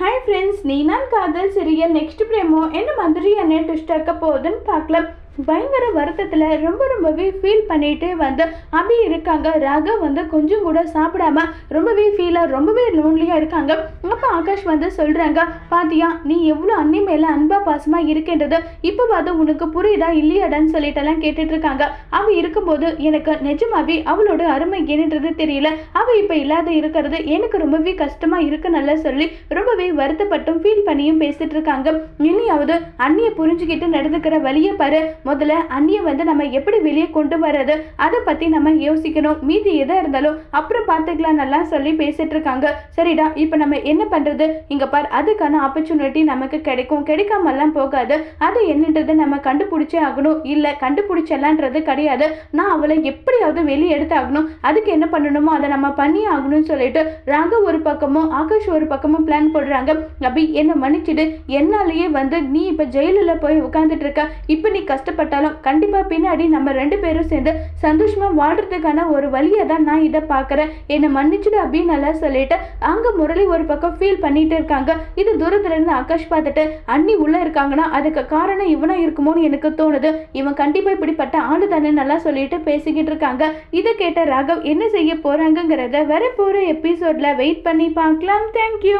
Hi friends நீ நான் காதல் சீரியல் நெக்ஸ்ட் பிரேமோ? என்ன மாதிரியான ட்விஸ்ட் இருக்க போகுதுன்னு பார்க்கலாம். பயங்கர வருத்தத்தில் ரொம்ப ரொம்பவே ஃபீல் பண்ணிட்டு வந்து அபி இருக்காங்க. ராகவ் வந்து கொஞ்சம் கூட சாப்பிடாம ரொம்பவே ஃபீலாக ரொம்பவே லோன்லியாக இருக்காங்க. அப்போ ஆகாஷ் வந்து சொல்கிறாங்க பாத்தியா நீ எவ்வளோ அண்ணி மேலே அன்பா பாசமாக இருக்கின்றது இப்போ பார்த்து உனக்கு புரியுதா இல்லையாடான்னு சொல்லிட்டெல்லாம் கேட்டுட்ருக்காங்க. இருக்காங்க இருக்கும்போது எனக்கு நிஜமாவே அவளோட அருமை என்னன்றது தெரியல. அவள் இப்போ இல்லாத இருக்கிறது எனக்கு ரொம்பவே கஷ்டமாக இருக்கு நல்லா சொல்லி ரொம்பவே வருத்தப்பட்டும் ஃபீல் பண்ணியும் பேசிட்டு இருக்காங்க இனியாவது அண்ணியை புரிஞ்சுக்கிட்டு நடந்துக்கிற வழியை பாரு. முதல்ல அண்ணியை வந்து நம்ம எப்படி வெளியே கொண்டு வர்றது? அதை பற்றி நம்ம யோசிக்கணும். மீதி எதாக இருந்தாலும் அப்புறம் பார்த்துக்கலாம் நல்லா சொல்லி பேசிட்டு இருக்காங்க. சரிடா இப்போ நம்ம என்ன பண்ணுறது இங்கே பார் அதுக்கான ஆப்பர்ச்சுனிட்டி நமக்கு கிடைக்கும். கிடைக்காமலாம் போகாது. அது என்னன்றது நம்ம கண்டுபிடிச்சே ஆகணும். இல்லை கண்டுபிடிச்சலான்றது கிடையாது. நான் அவளை எப்படியாவது வெளியே எடுத்து ஆகணும். அதுக்கு என்ன பண்ணணுமோ அதை நம்ம பண்ணி ஆகணும்னு சொல்லிட்டு ராகவ் ஒரு பக்கமும் ஆகாஷ் ஒரு பக்கமும் பிளான் போடுறாங்க. அபி என்னை மன்னிச்சிடு. என்னாலேயே வந்து நீ இப்போ ஜெயிலில் போய் உட்காந்துட்டு இருக்க. இப்போ நீ கஷ்டப்பட்டாலும் கண்டிப்பாக பின்னாடி நம்ம ரெண்டு பேரும் சேர்ந்து சந்தோஷமாக வாழ்றதுக்கான ஒரு வழியை தான் நான் இதை பார்க்குறேன். என்னை மன்னிச்சுடு அப்படின்னு நல்லா சொல்லிட்டு அங்கே முரளி ஒரு பக்கம் ஃபீல் பண்ணிட்டு இருக்காங்க. இது தூரத்துலேருந்து ஆகாஷ் பார்த்துட்டு அண்ணி உள்ளே இருக்காங்கன்னா அதுக்கு காரணம் இவனா இருக்குமோன்னு எனக்கு தோணுது. இவன் கண்டிப்பாக இப்படிப்பட்ட ஆளு தானே நல்லா சொல்லிட்டு பேசிக்கிட்டு இருக்காங்க. இதை கேட்ட ராகவ் என்ன செய்ய போறாங்கங்கிறத வர எபிசோடில் எபிசோட்ல வெயிட் பண்ணி பார்க்கலாம். தேங்க்யூ